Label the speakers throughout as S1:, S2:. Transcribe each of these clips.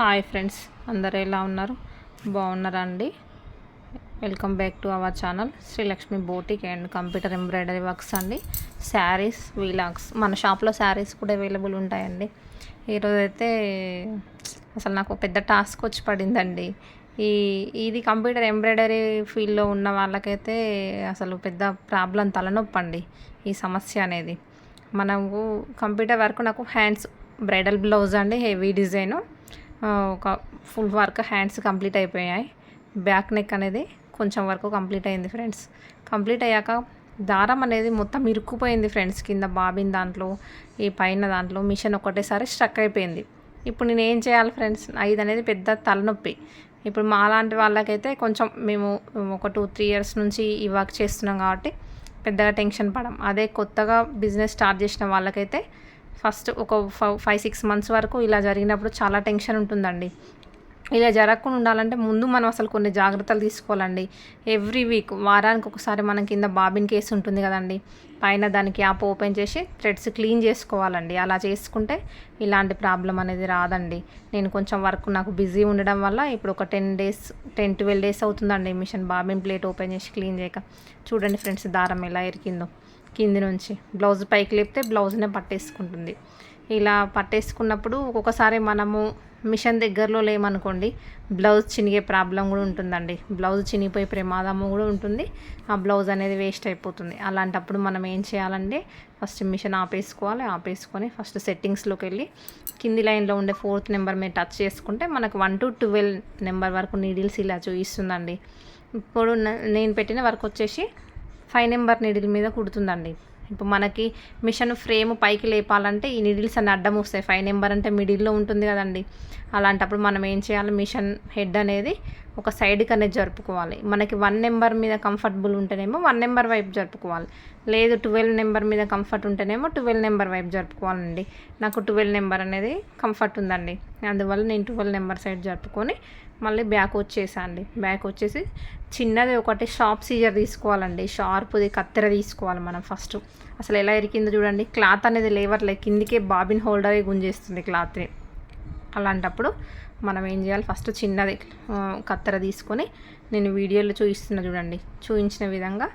S1: Hi friends అందరు ఎలా ఉన్నారు? బాగున్నారా అండి welcome back to our channel. Srilakshmi boutique and computer embroidery works అండి. శారీస్ వీలాక్స్ మన షాప్లో శారీస్ కూడా అవైలబుల్ ఉంటాయండి. ఈరోజు అయితే అసలు నాకు పెద్ద టాస్క్ వచ్చి పడిందండి. ఈ ఇది కంప్యూటర్ ఎంబ్రాయిడరీ ఫీల్డ్లో ఉన్న వాళ్ళకైతే అసలు పెద్ద ప్రాబ్లం తలనొప్పి అండి ఈ సమస్య అనేది. మనకు కంప్యూటర్ వర్క్ నాకు హ్యాండ్స్ బ్రైడల్ బ్లౌజ్ అండి హెవీ డిజైను. ఒక ఫుల్ వర్క్ హ్యాండ్స్ కంప్లీట్ అయిపోయాయి. బ్యాక్ నెక్ అనేది కొంచెం వరకు కంప్లీట్ అయింది ఫ్రెండ్స్. కంప్లీట్ అయ్యాక దారం అనేది మొత్తం ఇరుక్కుపోయింది ఫ్రెండ్స్ కింద బాబిన్ దాంట్లో ఈ పైన దాంట్లో మిషన్ ఒకటేసారి స్ట్రక్ అయిపోయింది. ఇప్పుడు నేను ఏం చేయాలి ఫ్రెండ్స్? ఇది అనేది పెద్ద తలనొప్పి. ఇప్పుడు మా లాంటి వాళ్ళకైతే కొంచెం మేము ఒక టూ త్రీ ఇయర్స్ నుంచి ఈ వర్క్ చేస్తున్నాం కాబట్టి పెద్దగా టెన్షన్ పడం. అదే కొత్తగా బిజినెస్ స్టార్ట్ చేసిన వాళ్ళకైతే ఫస్ట్ ఒక ఫైవ్ సిక్స్ మంత్స్ వరకు ఇలా జరిగినప్పుడు చాలా టెన్షన్ ఉంటుందండి. ఇలా జరగకుండా ఉండాలంటే ముందు మనం అసలు కొన్ని జాగ్రత్తలు తీసుకోవాలండి. ఎవ్రీ వీక్ వారానికి ఒకసారి మనం కింద బాబిన్ కేసు ఉంటుంది కదండి. పైన దానికి యాప్ ఓపెన్ చేసి థ్రెడ్స్ క్లీన్ చేసుకోవాలండి. అలా చేసుకుంటే ఇలాంటి ప్రాబ్లం అనేది రాదండి. నేను కొంచెం వర్క్ నాకు బిజీ ఉండడం వల్ల ఇప్పుడు ఒక ten days ten twelve days అవుతుందండి మిషన్ బాబిన్ ప్లేట్ ఓపెన్ చేసి క్లీన్ చేయక. చూడండి ఫ్రెండ్స్ దారం ఎలా ఎరికిందో కింది నుంచి. బ్లౌజ్ పైకి లేపితే బ్లౌజ్నే పట్టేసుకుంటుంది. ఇలా పట్టేసుకున్నప్పుడు ఒక్కొక్కసారి మనము మిషన్ దగ్గరలో లేమనుకోండి బ్లౌజ్ చినిగే ప్రాబ్లం కూడా ఉంటుందండి. బ్లౌజ్ చినిగిపోయే ప్రమాదము కూడా ఉంటుంది. ఆ బ్లౌజ్ అనేది వేస్ట్ అయిపోతుంది. అలాంటప్పుడు మనం ఏం చేయాలంటే ఫస్ట్ మిషన్ ఆపేసుకోవాలి. ఆపేసుకొని ఫస్ట్ సెట్టింగ్స్లోకి వెళ్ళి కింది లైన్లో ఉండే ఫోర్త్ నెంబర్ మీద టచ్ చేసుకుంటే మనకు వన్ టు ట్వెల్వ్ నెంబర్ వరకు నీడిల్స్ ఇలా చూపిస్తుందండి. ఇప్పుడు నేను పెట్టిన వర్క్ వచ్చేసి ఫైవ్ నెంబర్ నీడిల్ మీద కుడుతుందండి. ఇప్పుడు మనకి మిషన్ ఫ్రేమ్ పైకి లేపాలంటే ఈ నీడిల్స్ అన్ని అడ్డం వస్తాయి. ఫైవ్ నెంబర్ అంటే మిడిల్లో ఉంటుంది కదండి. అలాంటప్పుడు మనం ఏం చేయాలి? మిషన్ హెడ్ అనేది ఒక సైడ్కి అనేది జరుపుకోవాలి. మనకి వన్ నెంబర్ మీద కంఫర్టబుల్ ఉంటేనేమో వన్ నెంబర్ వైపు జరుపుకోవాలి. లేదు ట్వెల్వ్ నెంబర్ మీద కంఫర్ట్ ఉంటేనేమో ట్వెల్వ్ నెంబర్ వైపు జరుపుకోవాలండి. నాకు ట్వెల్వ్ నెంబర్ అనేది కంఫర్ట్ ఉందండి. అందువల్ల నేను ట్వెల్వ్ నెంబర్ సైడ్ జరుపుకొని మళ్ళీ బ్యాక్ వచ్చేసా అండి. బ్యాక్ వచ్చేసి చిన్నది ఒకటి షార్ప్ సీజర్ తీసుకోవాలండి. షార్ప్ది కత్తెర తీసుకోవాలి మనం ఫస్ట్. అసలు ఎలా ఇరికిందో చూడండి. క్లాత్ అనేది లేవర్లే కిందికే బాబిన్ హోల్డరే గుంజేస్తుంది క్లాత్ని. అలాంటప్పుడు మనం ఏం చేయాలి? ఫస్ట్ చిన్నది కత్తెర తీసుకొని నేను వీడియోలో చూపిస్తున్నా చూడండి. చూపించిన విధంగా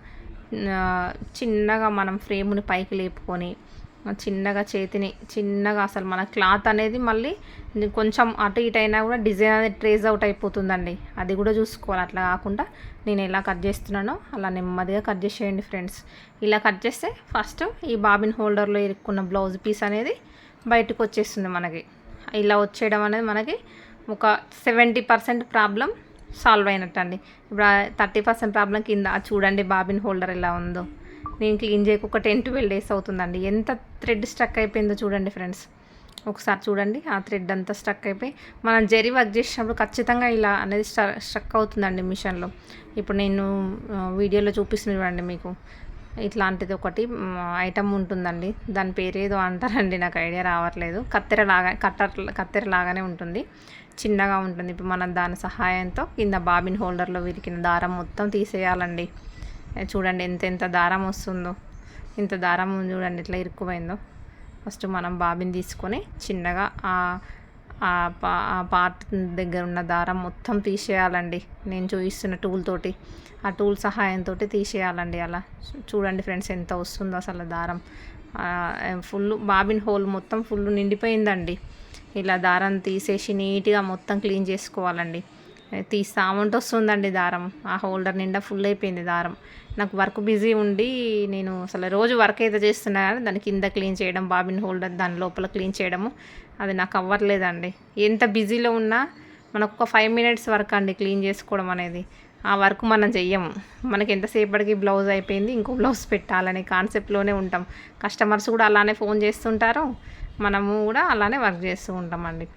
S1: చిన్నగా మనం ఫ్రేమ్ని పైకి లేపుకొని చిన్నగా చేతిని చిన్నగా అసలు మన క్లాత్ అనేది మళ్ళీ కొంచెం అటు ఇటు అయినా కూడా డిజైన్ అనేది ట్రేస్ అవుట్ అయిపోతుందండి. అది కూడా చూసుకోవాలి. అట్లా కాకుండా నేను ఎలా కట్ చేస్తున్నానో అలా నెమ్మదిగా కట్ చేసేయండి ఫ్రెండ్స్. ఇలా కట్ చేస్తే ఫస్ట్ ఈ బాబిన్ హోల్డర్లో ఇరుక్కున్న బ్లౌజ్ పీస్ అనేది బయటకు వచ్చేస్తుంది మనకి. ఇలా వచ్చేయడం అనేది మనకి ఒక సెవెంటీ పర్సెంట్ ప్రాబ్లం సాల్వ్ అయినట్టు అండి ఇప్పుడు థర్టీ పర్సెంట్ ప్రాబ్లం కింద చూడండి బాబిన్ హోల్డర్ ఎలా ఉందో. నేను క్లీన్ చేయక ఒక టెన్ ట్వెల్వ్ డేస్ అవుతుందండి. ఎంత థ్రెడ్ స్టక్ అయిపోయిందో చూడండి ఫ్రెండ్స్ ఒకసారి చూడండి ఆ థ్రెడ్ అంతా స్టక్ అయిపోయి మనం జరి వర్క్ చేసినప్పుడు ఖచ్చితంగా ఇలా అనేది స్టక్ అవుతుందండి మిషన్లో ఇప్పుడు నేను వీడియోలో చూపిస్తున్నాను చూడండి మీకు. ఇట్లాంటిది ఒకటి ఐటమ్ ఉంటుందండి. దాని పేరు ఏదో అంటారండి నాకు ఐడియా రావట్లేదు. కత్తెర లాగా కట్టర్ కత్తెర లాగానే ఉంటుంది. చిన్నగా ఉంటుంది. ఇప్పుడు మనం దాని సహాయంతో కింద బాబిన్ హోల్డర్లో విరికిన దారం మొత్తం తీసేయాలండి. చూడండి ఎంత ఎంత దారం వస్తుందో. ఇంత దారం చూడండి ఇట్లా ఇరుక్కుపోయిందో. ఫస్ట్ మనం బాబిన్ తీసుకొని చిన్నగా ఆ పార్ట్ దగ్గర ఉన్న దారం మొత్తం తీసేయాలండి. నేను చూపిస్తున్న టూల్ తోటి ఆ టూల్ సహాయంతో తీసేయాలండి అలా. చూడండి ఫ్రెండ్స్ ఎంత వస్తుందో అసలు దారం. ఫుల్ బాబిన్ హోల్ మొత్తం ఫుల్ నిండిపోయిందండి. ఇలా దారం తీసేసి నీట్గా మొత్తం క్లీన్ చేసుకోవాలండి. తీస్తా అమౌంట్ వస్తుందండి దారం. ఆ హోల్డర్ నిండా ఫుల్ అయిపోయింది దారం. నాకు వర్క్ బిజీ ఉండి నేను అసలు రోజు వర్క్ అయితే చేస్తున్నా కానీ దాని కింద క్లీన్ చేయడం బాబిన్ హోల్డర్ దాని లోపల క్లీన్ చేయడము అది నాకు అవ్వట్లేదండి. ఎంత బిజీలో ఉన్నా మనకు ఒక ఫైవ్ మినిట్స్ వర్క్ అండి క్లీన్ చేసుకోవడం అనేది. ఆ వర్క్ మనం చెయ్యము. మనకి ఎంతసేపటికి బ్లౌజ్ అయిపోయింది ఇంకో బ్లౌజ్ పెట్టాలనే కాన్సెప్ట్లోనే ఉంటాం. కస్టమర్స్ కూడా అలానే ఫోన్ చేస్తుంటారు. మనము కూడా అలానే వర్క్ చేస్తూ ఉంటామండి.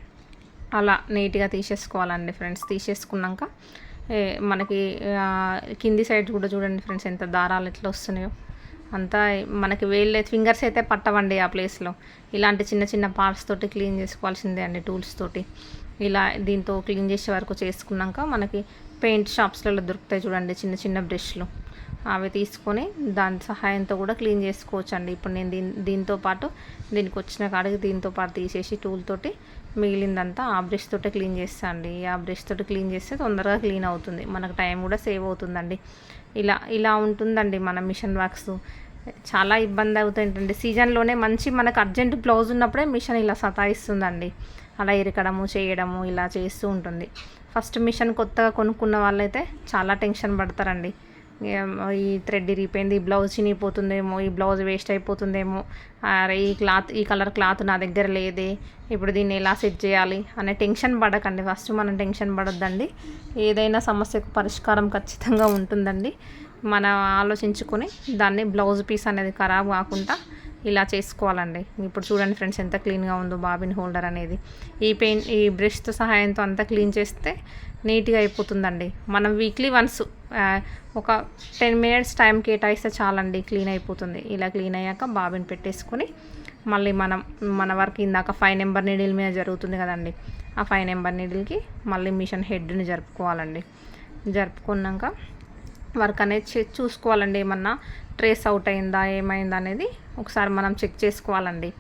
S1: అలా నీట్గా తీసేసుకోవాలండి ఫ్రెండ్స్. తీసేసుకున్నాక మనకి కింది సైడ్ కూడా చూడండి ఫ్రెండ్స్ ఎంత దారాలు ఎట్లా వస్తున్నాయో. అంతా మనకి వేళ్ళే ఫింగర్స్ అయితే పట్టవండి ఆ ప్లేస్లో ఇలాంటి చిన్న చిన్న పార్ట్స్ తోటి క్లీన్ చేసుకోవాల్సిందే అండి టూల్స్ తోటి. ఇలా దీంతో క్లీన్ చేసే వరకు చేసుకున్నాక మనకి పెయింట్ షాప్స్లలో దొరుకుతాయి చూడండి చిన్న చిన్న బ్రష్లు అవి తీసుకొని దాని సహాయంతో కూడా క్లీన్ చేసుకోవచ్చు అండి ఇప్పుడు నేను దీని దీంతో పాటు దీనికి వచ్చిన కాడికి దీంతో పాటు తీసేసి టూల్ తోటి మిగిలిందంతా ఆ బ్రష్ తోటే క్లీన్ చేస్తా అండి. ఆ బ్రష్ తోటి క్లీన్ చేస్తే తొందరగా క్లీన్ అవుతుంది. మనకు టైం కూడా సేవ్ అవుతుందండి. ఇలా ఇలా ఉంటుందండి మన మిషన్ వర్క్స్. చాలా ఇబ్బంది అవుతుందండి. సీజన్లోనే మంచి మనకు అర్జెంట్ బ్లౌజ్ ఉన్నప్పుడే మిషన్ ఇలా సతాయిస్తుందండి. అలా ఇరకడము చేయడము ఇలా చేస్తూ ఉంటుంది. ఫస్ట్ మిషన్ కొత్తగా కొనుక్కున్న వాళ్ళైతే చాలా టెన్షన్ పడతారండి. ఈ థ్రెడ్ ఇరిగిపోయింది ఈ బ్లౌజ్ చినిగిపోతుందేమో ఈ బ్లౌజ్ వేస్ట్ అయిపోతుందేమో. ఈ క్లాత్ ఈ కలర్ క్లాత్ నా దగ్గర లేదే. ఇప్పుడు దీన్ని ఎలా సెట్ చేయాలి అనే టెన్షన్ పడకండి. ఫస్ట్ మనం టెన్షన్ పడొద్దండి. ఏదైనా సమస్యకు పరిష్కారం ఖచ్చితంగా ఉంటుందండి. మనం ఆలోచించుకొని దాన్ని బ్లౌజ్ పీస్ అనేది ఖరాబ్ కాకుండా ఇలా చేసుకోవాలండి. ఇప్పుడు చూడండి ఫ్రెండ్స్ ఎంత క్లీన్గా ఉందో బాబిన్ హోల్డర్ అనేది. ఈ పెయిన్ ఈ బ్రష్తో సహాయంతో అంతా క్లీన్ చేస్తే నీట్గా అయిపోతుందండి. మనం వీక్లీ వన్స్ ఒక టెన్ మినిట్స్ టైం కేటాయిస్తే చాలండి క్లీన్ అయిపోతుంది. ఇలా క్లీన్ అయ్యాక బాబిన్ పెట్టేసుకొని మళ్ళీ మనం మన వర్క్ ఇందాక ఫైవ్ నెంబర్ నీడిల్ మీద జరుగుతుంది కదండి. ఆ ఫైవ్ నెంబర్ నీడిల్కి మళ్ళీ మిషన్ హెడ్ని జరుపుకోవాలండి. జరుపుకున్నాక వర్క్ అనేది చూసుకోవాలండి ఏమన్నా ట్రేస్ అవుట్ అయిందా ఏమైందా అనేది ఒకసారి మనం చెక్ చేసుకోవాలండి.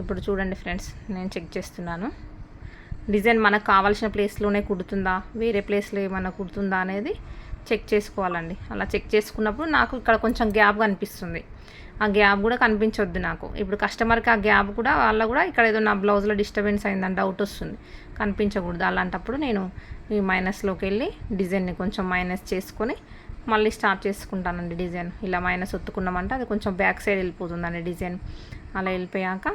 S1: ఇప్పుడు చూడండి ఫ్రెండ్స్ నేను చెక్ చేస్తున్నాను. డిజైన్ మనకు కావాల్సిన ప్లేస్లోనే కుడుతుందా వేరే ప్లేస్లో ఏమైనా కుడుతుందా అనేది చెక్ చేసుకోవాలండి. అలా చెక్ చేసుకున్నప్పుడు నాకు ఇక్కడ కొంచెం గ్యాప్ కనిపిస్తుంది. ఆ గ్యాప్ కూడా కనిపించొద్దు నాకు. ఇప్పుడు కస్టమర్కి ఆ గ్యాప్ కూడా వాళ్ళ కూడా ఇక్కడ ఏదో నా బ్లౌజ్లో డిస్టర్బెన్స్ అయిందని డౌట్ వస్తుంది. కనిపించకూడదు. అలాంటప్పుడు నేను ఈ మైనస్లోకి వెళ్ళి డిజైన్ని కొంచెం మైనస్ చేసుకొని మళ్ళీ స్టార్ట్ చేసుకుంటానండి డిజైన్. ఇలా మైనస్ ఒత్తుకున్నామంటే అది కొంచెం బ్యాక్ సైడ్ వెళ్ళిపోతుందండి డిజైన్. అలా వెళ్ళిపోయాక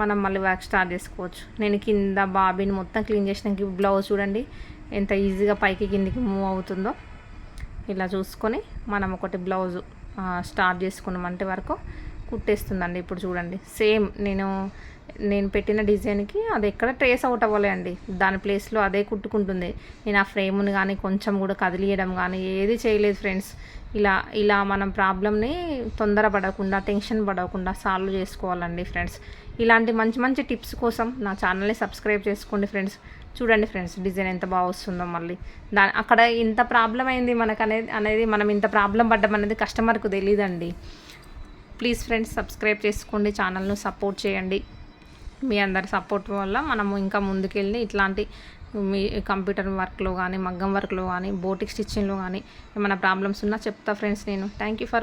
S1: మనం మళ్ళీ వర్క్ స్టార్ట్ చేసుకోవచ్చు. నేను కింద బాబీని మొత్తం క్లీన్ చేసినాక బ్లౌజ్ చూడండి ఎంత ఈజీగా పైకి కిందికి మూవ్ అవుతుందో. ఇలా చూసుకొని మనం ఒకటి బ్లౌజ్ స్టార్ట్ చేసుకున్నామంటే వరకు కుట్టేస్తుందండి ఇప్పుడు చూడండి. సేమ్ నేను నేను పెట్టిన డిజైన్కి అది ఎక్కడ ట్రేస్ అవుట్ అవ్వలేండి అండి దాని ప్లేస్లో అదే కుట్టుకుంటుంది. నేను ఆ ఫ్రేమ్ని కానీ కొంచెం కూడా కదిలియడం కానీ ఏది చేయలేదు ఫ్రెండ్స్. ఇలా ఇలా మనం ప్రాబ్లమ్ని తొందర పడకుండా టెన్షన్ పడకుండా సాల్వ్ చేసుకోవాలండి ఫ్రెండ్స్. ఇలాంటి మంచి మంచి టిప్స్ కోసం నా ఛానల్ని సబ్స్క్రైబ్ చేసుకోండి ఫ్రెండ్స్. చూడండి ఫ్రెండ్స్ డిజైన్ ఎంత బాగా వస్తుందో మళ్ళీ. దా అక్కడ ఇంత ప్రాబ్లం అయింది మనకు అనేది అనేది మనం ఇంత ప్రాబ్లం పడ్డం అనేది కస్టమర్కు తెలియదండి ప్లీజ్ ఫ్రెండ్స్ సబ్స్క్రైబ్ చేసుకోండి. ఛానల్ను సపోర్ట్ చేయండి. మీ అందరి సపోర్ట్ వల్ల మనము ఇంకా ముందుకెళ్ళి ఇట్లాంటి మీ కంప్యూటర్ వర్క్లో కానీ మగ్గం వర్క్లో కానీ బోటిక్ స్టిచ్చింగ్లో కానీ ఏమైనా ప్రాబ్లమ్స్ ఉన్నా చెప్తా ఫ్రెండ్స్ నేను. Thank you for